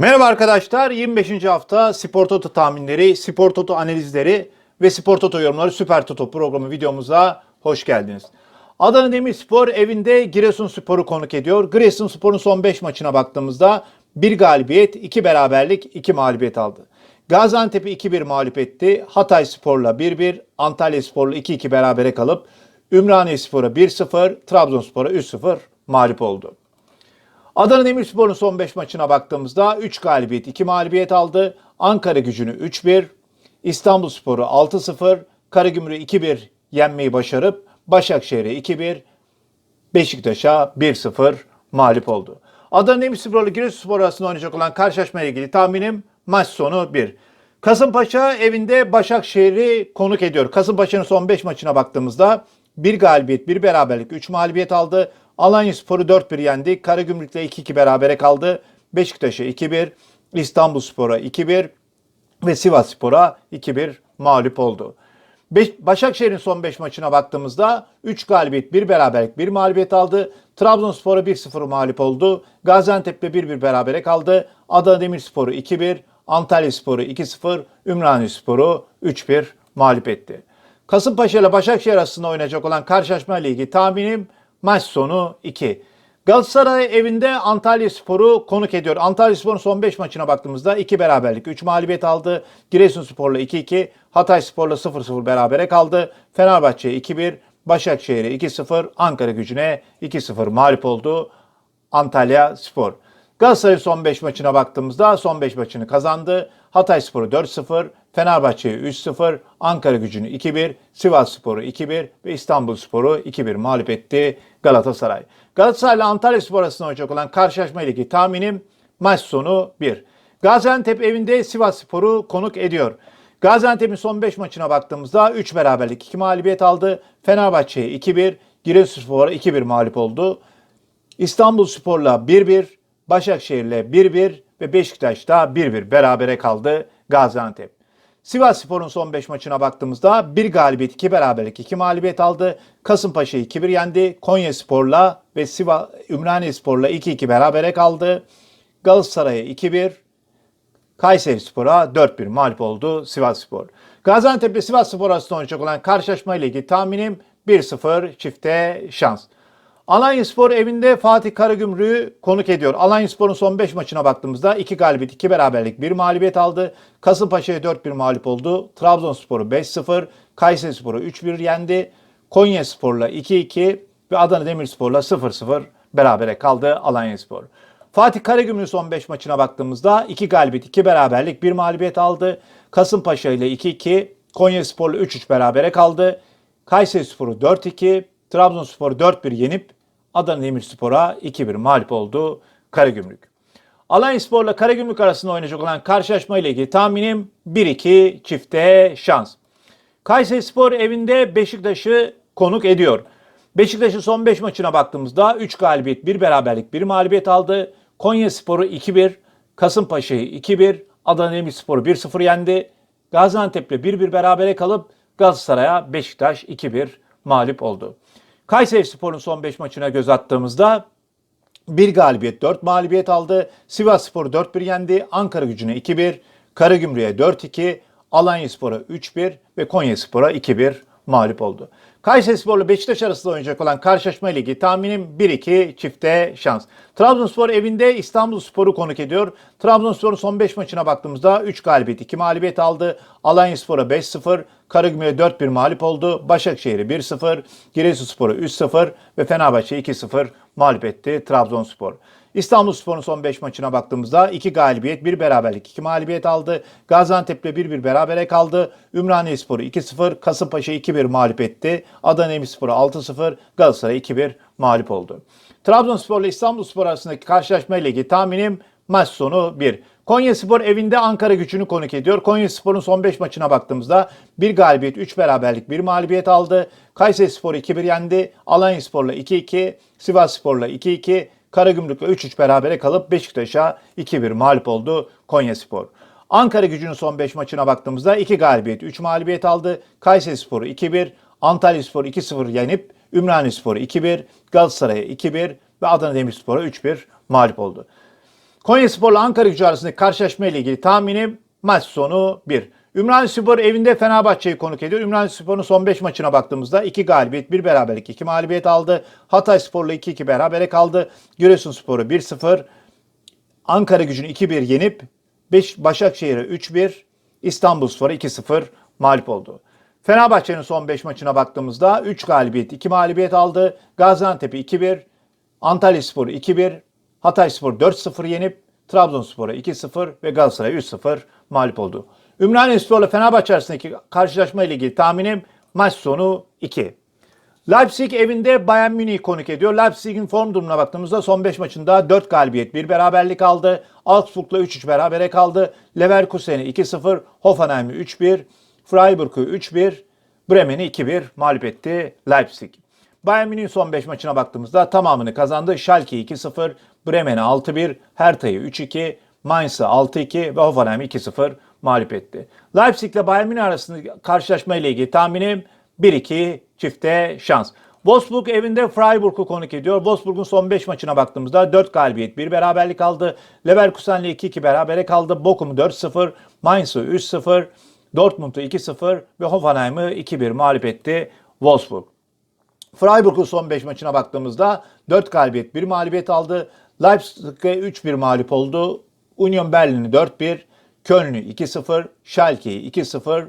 Merhaba arkadaşlar. 25. hafta Spor Toto tahminleri, Spor Toto analizleri ve Spor Toto yorumları Süper Toto programı videomuza hoş geldiniz. Adana Demirspor evinde Giresunspor'u konuk ediyor. Giresunspor'un son 5 maçına baktığımızda bir galibiyet, 2 beraberlik, 2 mağlubiyet aldı. Gaziantep'i 2-1 mağlup etti. Hatay Spor'la 1-1, Antalya Spor'la 2-2 berabere kalıp Ümraniye Spor'a 1-0, Trabzonspor'a 3-0 mağlup oldu. Adana Demirspor'un son 5 maçına baktığımızda 3 galibiyet, 2 mağlubiyet aldı. Ankara gücünü 3-1, İstanbulspor'u 6-0, Karagümrük'ü 2-1 yenmeyi başarıp Başakşehir'e 2-1, Beşiktaş'a 1-0 mağlup oldu. Adana Demirspor ile Giresunspor arasında oynayacak olan karşılaşma ile ilgili tahminim maç sonu 1. Kasımpaşa evinde Başakşehir'i konuk ediyor. Kasımpaşa'nın son 5 maçına baktığımızda bir galibiyet, bir beraberlik, 3 mağlubiyet aldı. Alanyaspor'u 4-1 yendi. Karagümrük'le 2-2 berabere kaldı. Beşiktaş'a 2-1, İstanbulspor'a 2-1 ve Sivasspor'a 2-1 mağlup oldu. Beş- Başakşehir'in son 5 maçına baktığımızda 3 galibiyet, 1 beraberlik, 1 mağlubiyet aldı. Trabzonspor'a 1-0 mağlup oldu. Gaziantep'le 1-1 berabere kaldı. Adana Demirspor'u 2-1, Antalyaspor'u 2-0, Ümraniyespor'u 3-1 mağlup etti. Kasımpaşa ile Başakşehir arasında oynayacak olan karşılaşma ilgili tahminim maç sonu 2. Galatasaray evinde Antalya Spor'u konuk ediyor. Antalya Spor'un son 5 maçına baktığımızda 2 beraberlik, 3 mağlubiyet aldı. Giresunspor'la 2-2, Hatay Spor'la 0-0 berabere kaldı. Fenerbahçe'ye 2-1, Başakşehir'e 2-0, Ankara gücüne 2-0 mağlup oldu. Antalya Spor. Galatasaray son 5 maçına baktığımızda son 5 maçını kazandı. Hatay Sporu 4-0, Fenerbahçe'yi 3-0, Ankara gücünü 2-1, Sivas Sporu 2-1 ve İstanbul Sporu 2-1 mağlup etti Galatasaray. Galatasaray ile Antalya Spor arasında oynayacak olan karşılaşma ilgili tahminim maç sonu 1. Gaziantep evinde Sivas Sporu konuk ediyor. Gaziantep'in son 5 maçına baktığımızda 3 beraberlik 2 mağlubiyet aldı. Fenerbahçe'ye 2-1, Giresunspor'a 2-1 mağlup oldu. İstanbul Spor'la 1-1, Başakşehir'le 1-1 ve Beşiktaş'ta 1-1 berabere kaldı Gaziantep. Sivas Spor'un son 5 maçına baktığımızda 1 galibiyet, 2 beraberlik, 2 mağlubiyet aldı. Kasımpaşa'yı 2-1 yendi. Konya Spor'la ve Sivas Ümraniye Spor'la 2-2 berabere kaldı. Galatasaray'a 2-1, Kayseri Spor'a 4-1 mağlup oldu Sivas Spor. Gaziantep ile Sivas Spor arasında olan karşılaşma ile ilgili tahminim 1-0 çifte şans. Alanya Spor evinde Fatih Karagümrük'ü konuk ediyor. Alanya Spor'un son 5 maçına baktığımızda 2 galibiyet, 2 beraberlik, 1 mağlubiyet aldı. Kasımpaşa'ya 4-1 mağlup oldu. Trabzonspor'u 5-0, Kayseri Spor'u 3-1 yendi. Konya Spor'la 2-2 ve Adana Demirspor'la 0-0 berabere kaldı Alanya Spor. Fatih Karagümrük'ün son 5 maçına baktığımızda 2 galibiyet, 2 beraberlik, 1 mağlubiyet aldı. Kasımpaşa ile 2-2, Konya Spor'la 3-3 berabere kaldı. Kayseri Spor'u 4-2, Trabzonspor'u 4-1 yenip Adana Demirspor'a 2-1 mağlup oldu Karagümrük. Alanya Spor'la Karagümrük arasında oynayacak olan karşılaşma ile ilgili tahminim 1-2 çifte şans. Kayseri Spor evinde Beşiktaş'ı konuk ediyor. Beşiktaş'ın son 5 maçına baktığımızda 3 galibiyet, 1 beraberlik, 1 mağlubiyet aldı. Konya Spor'u 2-1, Kasımpaşa'yı 2-1, Adana Demirspor'u 1-0 yendi. Gaziantep'le 1-1 berabere kalıp Galatasaray'a Beşiktaş 2-1 mağlup oldu. Kayseri Spor'un son 5 maçına göz attığımızda bir galibiyet, 4 mağlubiyet aldı. Sivas Spor'u 4-1 yendi. Ankara gücüne 2-1, Karagümrük'e 4-2, Alanya Spor'a 3-1 ve Konya Spor'a 2-1 mağlup oldu. Kayseri Spor'la Beşiktaş arasında oynayacak olan karşılaşma ilgili tahminim 1-2 çifte şans. Trabzonspor evinde İstanbul Spor'u konuk ediyor. Trabzonspor'un son 5 maçına baktığımızda 3 galibiyet, 2 mağlubiyet aldı. Alanya Spor'a 5-0, Karagümrük'e 4-1 mağlup oldu. Başakşehir'e 1-0, Giresunspor'a 3-0 ve Fenerbahçe 2-0 mağlup etti Trabzonspor. İstanbul Spor'un son 5 maçına baktığımızda 2 galibiyet, 1 beraberlik, 2 mağlubiyet aldı. Gaziantep'le 1-1 berabere kaldı. Ümraniye Spor'u 2-0, Kasımpaşa 2-1 mağlup etti. Adana Demirspor'u 6-0, Galatasaray 2-1 mağlup oldu. Trabzonspor ile İstanbul Spor arasındaki karşılaşma ile ilgili tahminim maç sonu 1. Konya Spor evinde Ankara gücünü konuk ediyor. Konya Spor'un son 5 maçına baktığımızda 1 galibiyet, 3 beraberlik, 1 mağlubiyet aldı. Kayseri Spor'u 2-1 yendi. Alanya Spor'la 2-2, Sivas Spor'la 2-2, Karagümrük'le 3-3 berabere kalıp Beşiktaş'a 2-1 mağlup oldu Konya Spor. Ankara gücünün son 5 maçına baktığımızda 2 galibiyet, 3 mağlubiyet aldı. Kayseri Spor'u 2-1, Antalya Spor'u 2-0 yenip Ümraniye Spor'u 2-1, Galatasaray'a 2-1 ve Adana Demirspor'a 3-1 mağlup oldu. Konya Spor'la Ankara gücü arasındaki karşılaşma ile ilgili tahminim maç sonu 1. Ümraniye Spor evinde Fenerbahçe'yi konuk ediyor. Ümraniye Spor'un son 5 maçına baktığımızda 2 galibiyet, 1 beraberlik, 2 mağlubiyet aldı. Hatay Spor'la 2-2 berabere kaldı. Giresun Spor'u 1-0. Ankara gücünü 2-1 yenip Başakşehir'e 3-1, İstanbulspor'a 2-0 mağlup oldu. Fenerbahçe'nin son 5 maçına baktığımızda 3 galibiyet, 2 mağlubiyet aldı. Gaziantep'i 2-1, Antalyaspor'u 2-1, Hatayspor 4-0 yenip Trabzonspor'a 2-0 ve Galatasaray 3-0 mağlup oldu. Ümraniye Spor'la Fenerbahçe arasındaki karşılaşma ile ilgili tahminim maç sonu 2. Leipzig evinde Bayern Münih'i konuk ediyor. Leipzig'in form durumuna baktığımızda son 5 maçında 4 galibiyet, 1 beraberlik aldı. Augsburg'la 3-3 berabere kaldı. Leverkusen'i 2-0, Hoffenheim'i 3-1, Freiburg'u 3-1, Bremen'i 2-1 mağlup etti Leipzig. Bayern Münih'in son 5 maçına baktığımızda tamamını kazandı. Schalke'yi 2-0, Bremen'i 6-1, Hertha'yı 3-2, Mainz'ı 6-2 ve Hoffenheim'i 2-0 mağlup etti. Leipzig ile Bayern Münih arasında karşılaşma ile ilgili tahminim 1-2 çifte şans. Wolfsburg evinde Freiburg'u konuk ediyor. Wolfsburg'un son 5 maçına baktığımızda 4 galibiyet, 1 beraberlik aldı. Leverkusen'le 2-2 berabere kaldı. Bochum'u 4-0, Mainz'ı 3-0, Dortmund'u 2-0 ve Hoffenheim'ı 2-1 mağlup etti Wolfsburg. Freiburg'un son 5 maçına baktığımızda 4 galibiyet, 1 mağlubiyet aldı. Leipzig'e 3-1 mağlup oldu. Union Berlin'i 4-1, Köln'ü 2-0, Schalke'yi 2-0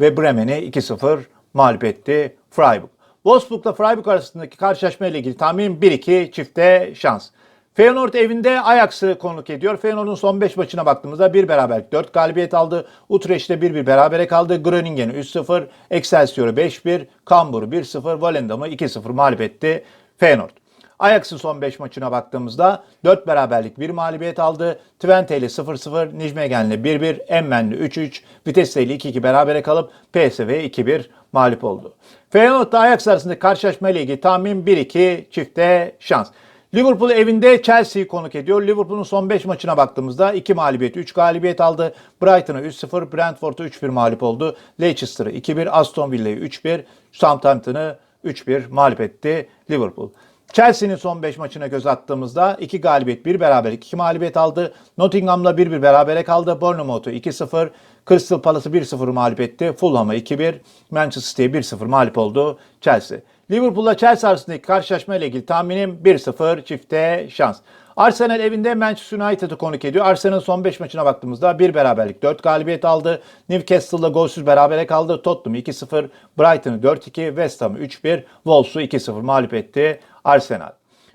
ve Bremen'i 2-0 mağlup etti Freiburg. Wolfsburg'la Freiburg arasındaki karşılaşma ile ilgili tahminim 1-2 çifte şans. Feyenoord evinde Ajax'ı konuk ediyor. Feyenoord'un son 5 maçına baktığımızda 1 beraberlik 4 galibiyet aldı. Utrecht'te 1-1 berabere kaldı. Groningen'i 3-0, Excelsior'u 5-1, Cambuur'u 1-0, Volendam'ı 2-0 mağlup etti Feyenoord. Ajax'ın son 5 maçına baktığımızda 4 beraberlik 1 mağlubiyet aldı. Twente ile 0-0, Nijmegen'le 1-1, Emmen'le 3-3, Vitesse ile 2-2 berabere kalıp PSV'ye 2-1 mağlup oldu. Feyenoord'da Ajax arasındaki karşılaşma ilgili tahmin 1-2 çifte şans. Liverpool evinde Chelsea'yi konuk ediyor. Liverpool'un son 5 maçına baktığımızda 2 mağlubiyet, 3 galibiyet aldı. Brighton'a 3-0, Brentford'a 3-1 mağlup oldu. Leicester'ı 2-1, Aston Villa'yı 3-1, Southampton'ı 3-1 mağlup etti Liverpool. Chelsea'nin son 5 maçına göz attığımızda 2 galibiyet, 1 beraberlik, 2 mağlubiyet aldı. Nottingham'la 1-1 berabere kaldı. Bournemouth'u 2-0, Crystal Palace'ı 1-0 mağlup etti. Fulham'a 2-1, Manchester City'ye 1-0 mağlup oldu Chelsea. Liverpool'la Chelsea arasındaki karşılaşma ile ilgili tahminim 1-0 çifte şans. Arsenal evinde Manchester United'ı konuk ediyor. Arsenal'ın son 5 maçına baktığımızda 1 beraberlik 4 galibiyet aldı. Newcastle'la golsüz berabere kaldı. Tottenham 2-0, Brighton'ı 4-2, West Ham'ı 3-1, Wolves'u 2-0 mağlup etti Arsenal.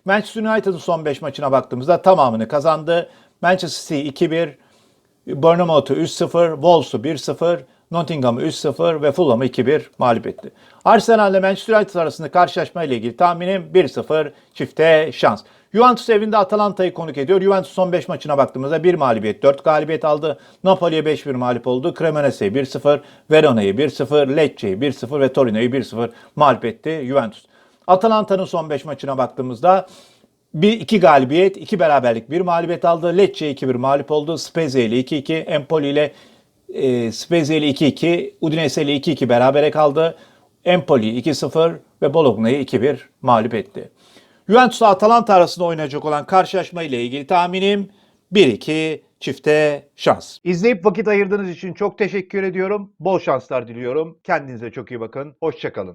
Manchester United'ın son 5 maçına baktığımızda tamamını kazandı. Manchester City 2-1, Bournemouth'u 3-0, Wolves'u 1-0, Nottingham'ı 3-0 ve Fulham'ı 2-1 mağlup etti. Arsenal ile Manchester United arasında karşılaşma ile ilgili tahminim 1-0 çifte şans. Juventus evinde Atalanta'yı konuk ediyor. Juventus son 5 maçına baktığımızda 1 mağlubiyet, 4 galibiyet aldı. Napoli'ye 5-1 mağlup oldu. Cremonese'yi 1-0, Verona'yı 1-0, Lecce'yi 1-0 ve Torino'yu 1-0 mağlup etti Juventus. Atalanta'nın son 5 maçına baktığımızda bir iki galibiyet, iki beraberlik, bir mağlubiyet aldı. Lecce 2-1 mağlup oldu. Spezia ile 2-2, Empoli ile e, Spezia ile 2-2, Udinese ile 2-2 berabere kaldı. Empoli 2-0 ve Bologna'yı 2-1 mağlup etti. Juventus'la Atalanta arasında oynayacak olan karşılaşma ile ilgili tahminim 1-2 çifte şans. İzleyip vakit ayırdığınız için çok teşekkür ediyorum. Bol şanslar diliyorum. Kendinize çok iyi bakın. Hoşçakalın.